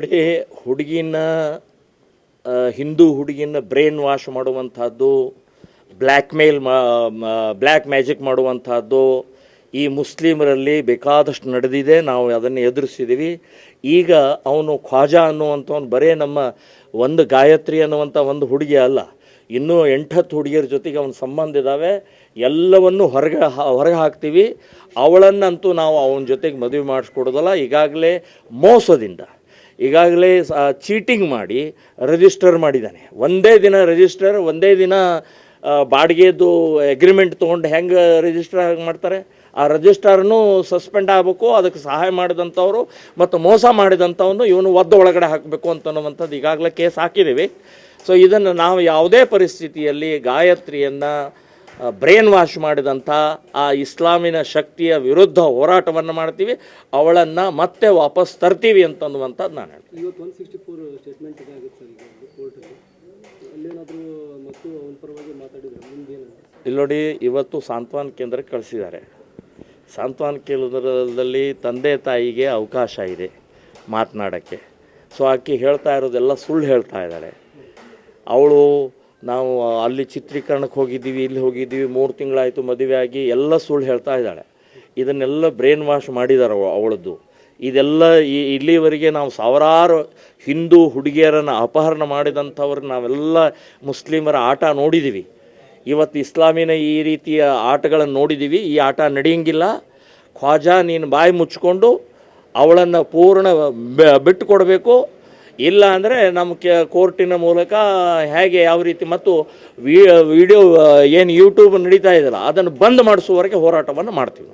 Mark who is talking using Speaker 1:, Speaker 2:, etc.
Speaker 1: ನೋಡಿ ಹುಡುಗಿನ ಹಿಂದೂ ಹುಡುಗಿನ ಬ್ರೈನ್ ವಾಶ್ ಮಾಡುವಂಥದ್ದು, ಬ್ಲ್ಯಾಕ್ ಮೇಲ್ ಬ್ಲ್ಯಾಕ್ ಮ್ಯಾಜಿಕ್ ಮಾಡುವಂಥದ್ದು, ಈ ಮುಸ್ಲಿಮರಲ್ಲಿ ಬೇಕಾದಷ್ಟು ನಡೆದಿದೆ, ನಾವು ಅದನ್ನು ಎದುರಿಸಿದ್ದೀವಿ. ಈಗ ಅವನು ಖ್ವಾಜಾ ಅನ್ನುವಂಥವ್ನು ಬರೇ ನಮ್ಮ ಒಂದು ಗಾಯತ್ರಿ ಅನ್ನುವಂಥ ಒಂದು ಹುಡುಗಿ ಅಲ್ಲ. ಇನ್ನೂ ಎಂಟತ್ತು ಹುಡುಗಿಯರ ಜೊತೆಗೆ ಅವನ ಸಂಬಂಧ ಇದ್ದಾವೆ ಎಲ್ಲವನ್ನು ಹೊರಗೆ ಹೊರಗೆ ಹಾಕ್ತೀವಿ. ಅವಳನ್ನಂತೂ ನಾವು ಅವನ ಜೊತೆಗೆ ಮದುವೆ ಮಾಡಿಸ್ಕೊಡೋದಲ್ಲ. ಈಗಾಗಲೇ ಮೋಸದಿಂದ. ಈಗಾಗಲೇ ಚೀಟಿಂಗ್ ಮಾಡಿ ರಿಜಿಸ್ಟರ್ ಮಾಡಿದ್ದಾನೆ. ಒಂದೇ ದಿನ ರಿಜಿಸ್ಟರ್ ಒಂದೇ ದಿನ ಬಾಡಿಗೆದು ಅಗ್ರಿಮೆಂಟ್ ತೊಗೊಂಡು ಹೆಂಗೆ ರಿಜಿಸ್ಟರ್ ಮಾಡ್ತಾರೆ? ಆ ರಿಜಿಸ್ಟರ್ನು ಸಸ್ಪೆಂಡ್ ಆಗಬೇಕು, ಅದಕ್ಕೆ ಸಹಾಯ ಮಾಡಿದಂಥವ್ರು ಮತ್ತು ಮೋಸ ಮಾಡಿದಂಥವನು ಇವನು ಒದ್ದ ಒಳಗಡೆ ಹಾಕಬೇಕು ಅಂತನ್ನುವಂಥದ್ದು ಈಗಾಗಲೇ ಕೇಸ್ ಹಾಕಿದ್ದೀವಿ. ಸೊ ಇದನ್ನು ನಾವು ಯಾವುದೇ ಪರಿಸ್ಥಿತಿಯಲ್ಲಿ ಗಾಯತ್ರಿಯನ್ನು ಬ್ರೈನ್ ವಾಶ್ ಮಾಡಿದಂಥ ಆ ಇಸ್ಲಾಮಿನ ಶಕ್ತಿಯ ವಿರುದ್ಧ ಹೋರಾಟವನ್ನು ಮಾಡ್ತೀವಿ ಅವಳನ್ನು ಮತ್ತೆ ವಾಪಸ್ ತರ್ತೀವಿ ಅಂತನ್ನುವಂಥದ್ದು ನಾನು ಹೇಳ್ತೀನಿ.
Speaker 2: ಇವತ್ತು ಒನ್ ಸಿಕ್ಸ್ಟಿ ಫೋರ್ ಸ್ಟೇಟ್ಮೆಂಟ್ ಇದಾಗುತ್ತೆ ಸರ್ ಈಗ ಕೋರ್ಟಲ್ಲಿ ಅಲ್ಲೇನಾದರೂ ಮತ್ತು ಅವನ ಪರವಾಗಿ ಮಾತಾಡಿದ್ರೆ ಮುಂದೇನು
Speaker 1: ಇಲ್ಲಿ ನೋಡಿ ಇವತ್ತು ಸಾಂತ್ವಾನ ಕೇಂದ್ರಕ್ಕೆ ಕಳಿಸಿದ್ದಾರೆ. ಸಾಂತ್ವಾನ ಕೇಂದ್ರದಲ್ಲಿ ತಂದೆ ತಾಯಿಗೆ ಅವಕಾಶ ಇದೆ ಮಾತನಾಡೋಕ್ಕೆ. ಸೊ ಆಕೆ ಹೇಳ್ತಾ ಇರೋದೆಲ್ಲ ಸುಳ್ಳು ಹೇಳ್ತಾ ಇದ್ದಾಳೆ. ಅವಳು ನಾವು ಅಲ್ಲಿ ಚಿತ್ರೀಕರಣಕ್ಕೆ ಹೋಗಿದ್ದೀವಿ, ಇಲ್ಲಿ ಹೋಗಿದ್ದೀವಿ, ಮೂರು ತಿಂಗಳಾಯಿತು ಮದುವೆ ಆಗಿ ಎಲ್ಲ ಸುಳ್ಳು ಹೇಳ್ತಾ ಇದ್ದಾಳೆ. ಇದನ್ನೆಲ್ಲ ಬ್ರೈನ್ ವಾಶ್ ಮಾಡಿದ್ದಾರೆ ಅವ- ಅವಳದ್ದು. ಇದೆಲ್ಲ ಈ, ಇಲ್ಲಿವರೆಗೆ ನಾವು ಸಾವಿರಾರು ಹಿಂದೂ ಹುಡುಗಿಯರನ್ನು ಅಪಹರಣ ಮಾಡಿದಂಥವ್ರು ನಾವೆಲ್ಲ ಮುಸ್ಲಿಮರ ಆಟ ನೋಡಿದ್ದೀವಿ ಇವತ್ತು ಇಸ್ಲಾಮಿನ ಈ ರೀತಿಯ ಆಟಗಳನ್ನು ನೋಡಿದ್ದೀವಿ ಈ ಆಟ ನಡೆಯಂಗಿಲ್ಲ. ಖ್ವಾಜಾ ನೀನು ಬಾಯಿ ಮುಚ್ಕೊಂಡು ಅವಳನ್ನು ಪೂರ್ಣ ಬಿಟ್ಟು ಕೊಡಬೇಕು ಇಲ್ಲ ಅಂದರೆ ನಮ್ಮ ಕೆ ಕೋರ್ಟಿನ ಮೂಲಕ ಹೇಗೆ ಯಾವ ರೀತಿ ಮತ್ತು ವಿಡಿಯೋ ಏನು ಯೂಟ್ಯೂಬ್ ನಡೀತಾ ಇದೆಯಲ್ಲ, ಅದನ್ನು ಬಂದ್ ಮಾಡಿಸುವವರೆಗೆ ಹೋರಾಟವನ್ನು ಮಾಡ್ತೀವಿ